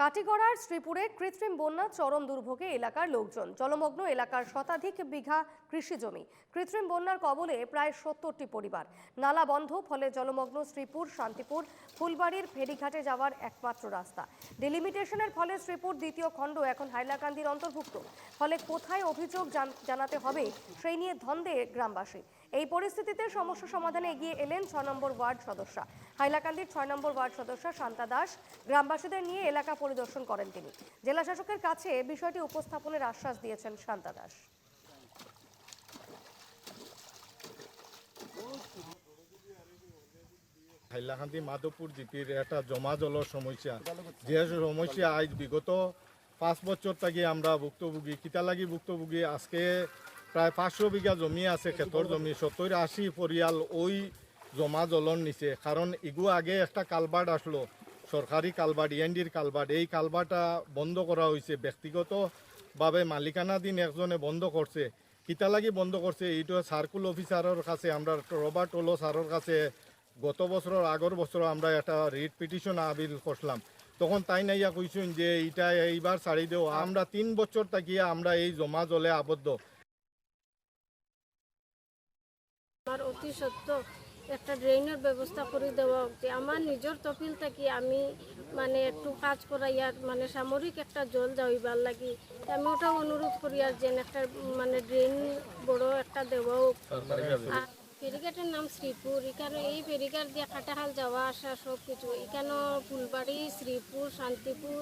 কাটিগড়ার শ্রীপুরে কৃত্রিম বন্যা, চরম দুর্ভোগে এলাকার লোকজন। জলমগ্ন এলাকার শতাধিক বিঘা কৃষি জমি। কৃত্রিম বন্যার কবলে প্রায় সত্তরটি পরিবার। নালা বন্ধ, ফলে জলমগ্ন শ্রীপুর, শান্তিপুর, ফুলবাড়ির ফেরিঘাটে যাওয়ার একমাত্র রাস্তা। ডিলিমিটেশনের ফলে শ্রীপুর দ্বিতীয় খণ্ড এখন হাইলাকান্দির অন্তর্ভুক্ত। ফলে কোথায় অভিযোগ জানাতে হবে, সেই নিয়ে ধন্দে গ্রামবাসী। এই পরিস্থিতিতে সমস্যা সমাধানে এগিয়ে এলেন ছ নম্বর ওয়ার্ড সদস্যা। হাইলাকান্দির ছয় নম্বর ওয়ার্ড সদস্যা শান্তা দাস। গ্রামবাসীদের নিয়ে এলাকা পরিদর্শন করেন তিনি। জেলা শাসকের কাছে বিষয়টি উপস্থাপনের আশ্বাস দিয়েছেন শান্তা দাস। হাইলাকান্দি মাধবপুর জিপির একটা জমা জলের সমস্যা। যে সমস্যা আজ বিগত পাঁচ বছর থেকে আমরা ভুক্তভোগী কিতা লাগি ভুক্তভোগী, আজকে প্রায় পাঁচশো বিঘা জমি আছে ক্ষেতর জমি। সত্তর আশি পরিয়াল ওই জমা জলর নিচে কারণ ইগু আগে একটা কালবার্ট আসলো সরকারি কালবার্ট ইএনডির কালবার্ট এই কালবার্টটা বন্ধ করা হয়েছে ব্যক্তিগতভাবে মালিকানাধীন একজনে বন্ধ করছে কিতা লাগি বন্ধ করছে এইটো সার্কুল অফিসারের কাছে। আমরা রবার্ট ওলো স্যারের কাছে গত বছর আগর বছর আমরা একটা রিট পিটিশন আবিল করলাম তখন তাই নাইয়া কইছেন যে এইটা এইবার ছাড়ি দেও। আমরা তিন বছর থাকিয়া আমরা এই জমা জলে আবদ্ধ। অতি সত্য একটা ড্রেনের ব্যবস্থা করে দেওয়া উচিত আমার নিজের তফিল থাকি আমি মানে একটু কাজ করাইয়ার মানে সামরিক একটা জল যাইবার লাগি। আমি ওটাও অনুরোধ করি আর যেন একটা মানে ড্রেন বড় একটা দেওয়াও ফেরিঘাটের নাম শ্রীপুর, এখানে এই ফেরিঘাট দিয়ে কাটাহাল যাওয়া আসা সব কিছু। এখানে ফুলবাড়ি, শ্রীপুর, শান্তিপুর,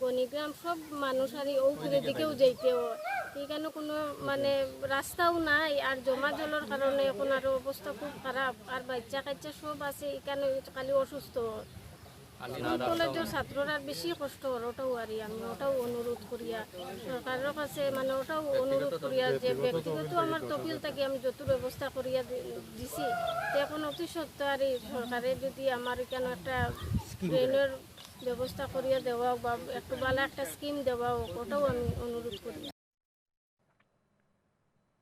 বনিগ্রাম সব মানুষ আর এই ঔপুরের দিকেও যাইতে হয়। এখানে কোনো মানে রাস্তাও নাই আর জমা জলের কারণে এখন আরও অবস্থা খুব খারাপ আর বাচ্চা কাচ্চা সব আছে এখানে খালি অসুস্থ। কলেজের ছাত্ররা বেশি কষ্ট হয় ওটাও আর আমি ওটাও অনুরোধ করিয়া সরকারের কাছে মানে ওটাও অনুরোধ করিয়া যে ব্যক্তিগত আমার তফিল থেকে আমি যত ব্যবস্থা করিয়া দিছি তো এখন অতি সত্য আর সরকারে যদি আমার এখানে একটা ট্রেনের ব্যবস্থা করিয়া দেওয়া বা একটু ভালো একটা স্কিম দেওয়া হোক, ওটাও আমি অনুরোধ করি